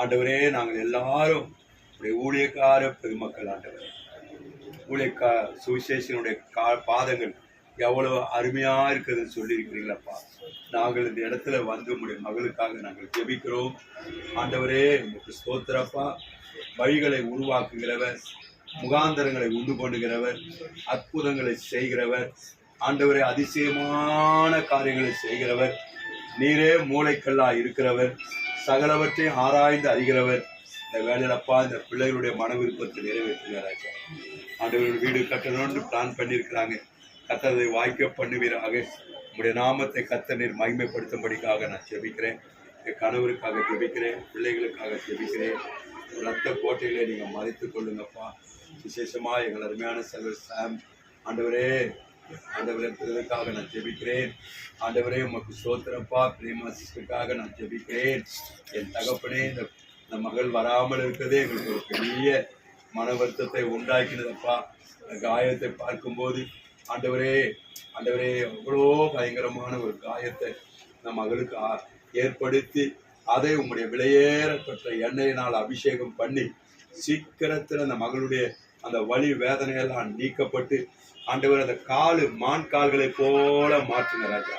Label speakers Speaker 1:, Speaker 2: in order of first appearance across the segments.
Speaker 1: ஆண்டவரே நாங்கள் எல்லாரும் உடைய ஊழியக்கார பெருமக்கள் ஆண்டவரே. ஊழியக்கா சுவிசேஷனுடைய கா பாதங்கள் எவ்வளவு அருமையா இருக்குதுன்னு சொல்லியிருக்கிறீங்களப்பா. நாங்கள் இந்த இடத்துல வந்து உடைய மகளுக்காக நாங்கள் ஜெபிக்கிறோம். ஆண்டவரே உங்களுக்கு ஸ்தோத்திரப்பா. வழிகளை உருவாக்குகிறவர் முகாந்தரங்களை உண்டு பண்ணுகிறவர் அற்புதங்களை செய்கிறவர் ஆண்டவரே அதிசயமான காரியங்களை செய்கிறவர் நீரே மூளைக்கல்லா இருக்கிறவர். சகலவற்றையும் ஆராய்ந்து அறிகிறவர். இந்த வேலையிலப்பா இந்த பிள்ளைகளுடைய மன விருப்பத்தை நிறைவேற்றுகிறாராச்சா ஆண்டவர்கள் வீடு கட்டணும்னு பிளான் பண்ணியிருக்கிறாங்க. கத்ததை வாய்க்க பண்ணுவீராக. உங்களுடைய நாமத்தை கத்த நீர் மகிமைப்படுத்தும்படிக்காக நான் ஜெபிக்கிறேன். என் கணவருக்காக ஜெபிக்கிறேன். பிள்ளைகளுக்காக ஜெபிக்கிறேன். ரத்த கோட்டையிலே நீங்கள் மறைத்து கொள்ளுங்கப்பா. விசேஷமாக எங்கள் அருமையான சகர் சாம். ஆண்டவரே ஆண்டவரே பிறருக்காக நான் ஜெபிக்கிறேன். ஆண்டவரே உமக்கு சோத்திரப்பா பிரேமா சிஸ்டருக்காக நான் ஜெபிக்கிறேன். என் தகப்பனே இந்த இந்த மகள் வராமல் இருக்கிறதே எங்களுக்கு ஒரு பெரிய மன வருத்தத்தை உண்டாக்கினதப்பா. காயத்தை பார்க்கும்போது ஆண்டவரே ஆண்டவரே எவ்வளோ பயங்கரமான ஒரு காயத்தை நம் மகளுக்கு ஏற்படுத்தி அதை உம்முடைய விலையேறப்பட்ட எண்ணெயினால் அபிஷேகம் பண்ணி சீக்கிரத்தில் அந்த மகளுடைய அந்த வலி வேதனையெல்லாம் நீக்கப்பட்டு ஆண்டவர் அந்த காலு மான் கால்களை போல மாற்றுங்க ராஜா.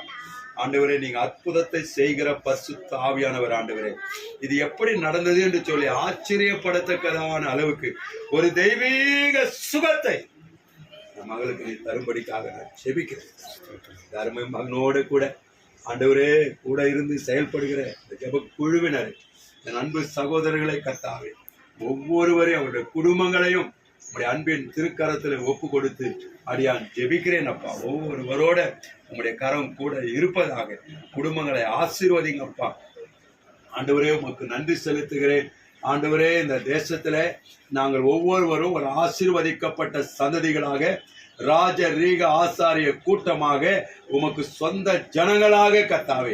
Speaker 1: ஆண்டவரே நீங்க அற்புதத்தை செய்கிற பசு தாவியானவர் ஆண்டவரே. இது எப்படி நடந்தது என்று சொல்லி ஆச்சரியப்படத்தக்கதான அளவுக்கு ஒரு தெய்வீக சுகத்தை மகளுக்கு நீ தரும்படிக்காக நான் செபிக்கிறேன் தருமை மகனோடு கூட ஆண்டவரே கூட இருந்து செயல்படுகிற இந்த ஜெப குழுவினர் என் அன்பு சகோதரர்களை கத்தாவே ஒவ்வொருவரையும் அவருடைய குடும்பங்களையும் உங்களுடைய அன்பின் திருக்கரத்தில் ஒப்பு கொடுத்து அடியான் ஜெபிக்கிறேன் அப்பா. ஒவ்வொருவரோட உங்களுடைய கரம் கூட இருப்பதாக. குடும்பங்களை ஆசீர்வதிங்கப்பா ஆண்டவரே உமக்கு நன்றி செலுத்துகிறேன். ஆண்டவரே இந்த தேசத்துல நாங்கள் ஒவ்வொருவரும் ஒரு ஆசீர்வதிக்கப்பட்ட சந்ததிகளாக ராஜ ரீக ஆசாரிய கூட்டமாக உமக்கு சொந்த ஜனங்களாக கத்தாவே.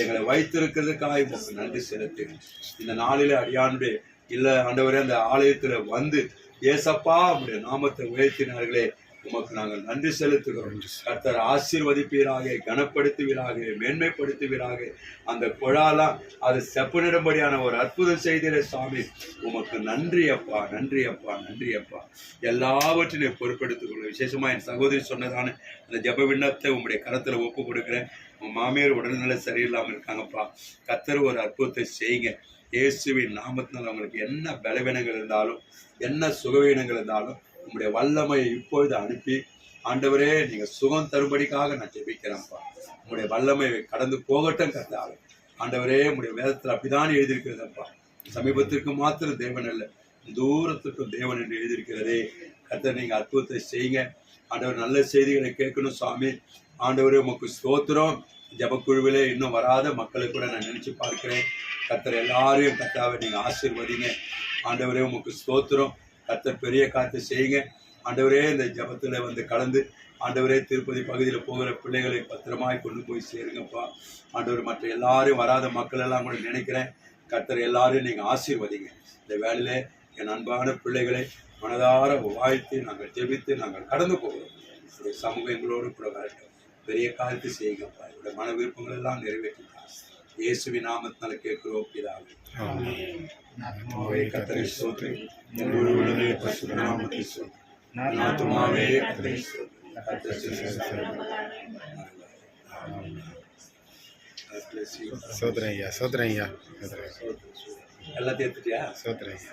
Speaker 1: எங்களை வைத்திருக்கிறதுக்காக உமக்கு நன்றி செலுத்துகிறேன். இந்த நாளிலே அடியாண்டு இல்ல ஆண்டவரே அந்த ஆலயத்துல வந்து ஏசப்பா உடைய நாமத்தை உயர்த்தினார்களே. உமக்கு நாங்கள் நன்றி செலுத்துகிறோம். கர்த்தர் ஆசீர்வதிப்பீராக கனப்படுத்துவீராக மேன்மைப்படுத்துவீராக. அந்த குழாலாம் அது செப்பனிடும்படியான ஒரு அற்புதம் செய்திட சுவாமி உமக்கு நன்றி அப்பா நன்றி அப்பா நன்றி அப்பா. எல்லாவற்றையும் பொறுப்பெடுத்துக் கொள்ள விசேஷமா என் சகோதரி சொன்னதான அந்த ஜப விண்ணப்பத்தை உங்களுடைய கரத்துல ஒப்பு கொடுக்குறேன். உன் மாமியார் உடல்நிலை சரியில்லாமல் இருக்காங்கப்பா. கர்த்தர் ஒரு அற்புதத்தை செய்யுங்க. இயேசுவின் நாமத்தினால் அவங்களுக்கு என்ன பலவீனங்கள் இருந்தாலும் என்ன சுகவீனங்கள் இருந்தாலும் உங்களுடைய வல்லமையை இப்பொழுது அனுப்பி ஆண்டவரே நீங்க சுகம் தரும்படிக்காக நான் ஜெபிக்கிறேன்ப்பா. உங்களுடைய வல்லமை கடந்து போகட்டும் கர்த்தாவே. ஆண்டவரே உங்களுடைய வேதத்தில் அப்படிதான் எழுதியிருக்கிறதப்பா. சமீபத்திற்கு மாத்திரம் தேவன் அல்ல தூரத்துக்கும் தேவன் என்று எழுதியிருக்கிறதே. கத்தை நீங்க அற்புதத்தை செய்யுங்க. ஆண்டவர் நல்ல செய்திகளை கேட்கணும் சுவாமி. ஆண்டவரே உமக்கு ஸ்தோத்திரம். ஜபக்குழுவிலே இன்னும் வராத மக்களை கூட நான் நினைச்சு பார்க்கிறேன். கர்த்தர் எல்லாரையும் கத்தாவை நீங்க ஆசீர்வதிங்க. ஆண்டவரே உமக்கு ஸ்தோத்திரம். கத்தர் பெரிய காத்து செய்யுங்க. ஆண்டவரே இந்த ஜபத்துல வந்து கலந்து ஆண்டவரே திருப்பதி பகுதியில் போகிற பிள்ளைகளை பத்திரமாய் கொண்டு போய் சேருங்கப்பா. ஆண்டவர் மற்ற எல்லாரும் வராத மக்கள் எல்லாம் கூட நினைக்கிறேன். கர்த்தர் எல்லாரையும் நீங்க ஆசீர்வதிங்க. இந்த வேலையில என் அன்பான பிள்ளைகளை மனதார வாழ்த்து நாங்கள் ஜெபித்து நாங்கள் கடந்து போகிறோம். சமூகங்களோடு சமூகம் எங்களோடு கூட வரட்டும். பெரிய காலத்து செய்யுங்கப்பா என்னுடைய மன விருப்பங்கள் எல்லாம் நிறைவேற்றினார் இயேசுவின் நாமத்தினால கேட்கிறோம் பிதாவே ஆத்மாவே கத்தரை ஸ்தோத்திரி என்னோடு உள்ளதே பரிசுத்த நாமத்தை ஸ்தோத்திரி என் ஆத்துமாவே கத்தரை ஸ்தோத்திரி கர்த்தர் சிருஷ்டித்தார். God bless you.
Speaker 2: சோதரம் ஐயா சோதரம் ஐயா சோதரம்
Speaker 1: எல்லாத்தையும் எடுத்துட்டியா
Speaker 2: சோதரம் ஐயா